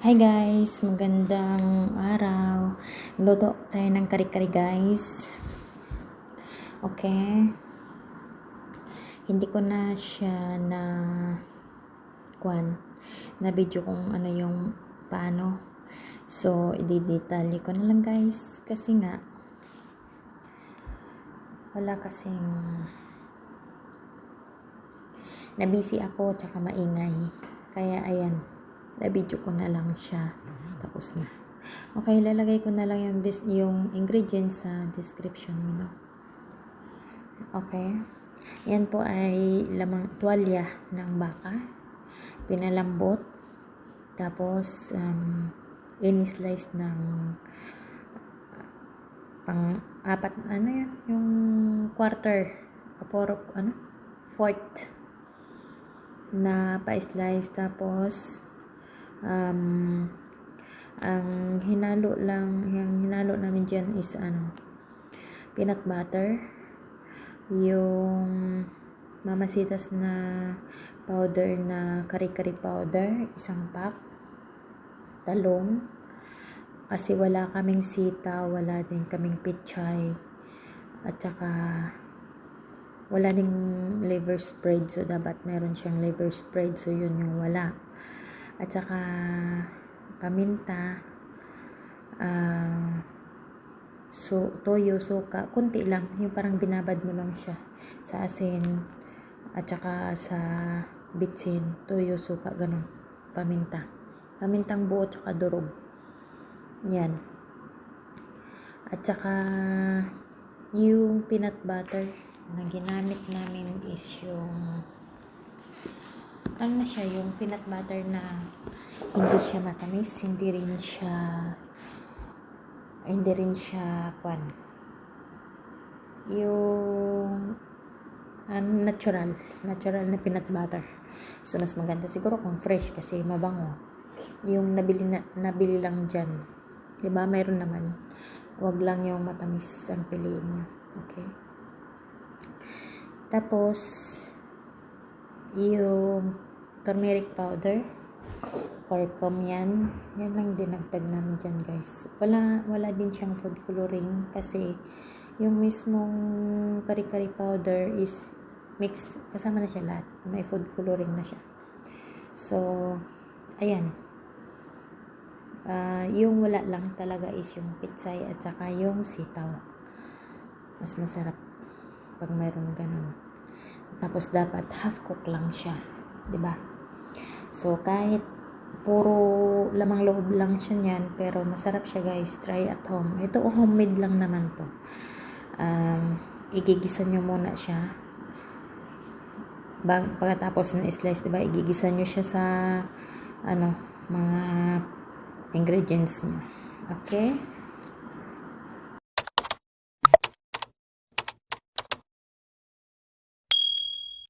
Hi guys, magandang araw. Luto tayo ng kari-kari guys. Okay. Hindi ko na siya na kwan na video kung ano yung paano. So, i-detalye ko na lang guys kasi nga wala kasing na busy ako tsaka maingay. Kaya ayan, na-video ko na lang siya. Tapos na. Okay, lalagay ko na lang yung, dis- yung ingredients sa description mo. Okay. Yan po ay lamang tuwalya ng baka. Pinalambot. Tapos, um, in-slice ng pang apat, ano yan? Yung quarter. Aporo, ano? Fourth na pa-slice tapos um, ang hinalo lang yung hinalo namin dyan is ano peanut butter yung mamasitas na powder na kari-kari powder isang pack talong kasi wala kaming sita wala din kaming pichay at saka wala ding liver spread so dapat meron siyang liver spread so yun yung wala at saka paminta ah so toyo suka kunti lang. Yung parang binabad mo lang siya. Sa asin at saka sa bitsin toyo suka ganun. Paminta. Pamintang buo tsaka durog. Yan. At saka yung peanut butter na ginamit namin is yung ano na siya, yung peanut butter na hindi siya matamis, hindi rin siya hindi rin siya kwan yung ano, natural natural na peanut butter. So mas maganda siguro kung fresh kasi mabango. Yung nabili, na, nabili lang dyan diba mayroon naman. Wag lang yung matamis ang piliin nyo okay? Tapos, yung turmeric powder, curcum yan. Yan lang dinagdag namin dyan guys. Wala, wala din siyang food coloring kasi yung mismong kari-kari powder is mix, kasama na siya lahat. May food coloring na siya. So, ayan. Uh, yung wala lang talaga is yung pitsay at saka yung sitaw. Mas masarap pag mayroon ganun. Tapos dapat half cook lang siya, 'di ba? So kahit puro lamang loob lang siya niyan, pero masarap siya guys. Try at home. Ito homemade lang naman to. Um, igigisa nyo muna siya. Bag, pagkatapos na slice, 'di ba? Igigisa nyo siya sa ano, mga ingredients niya. Okay?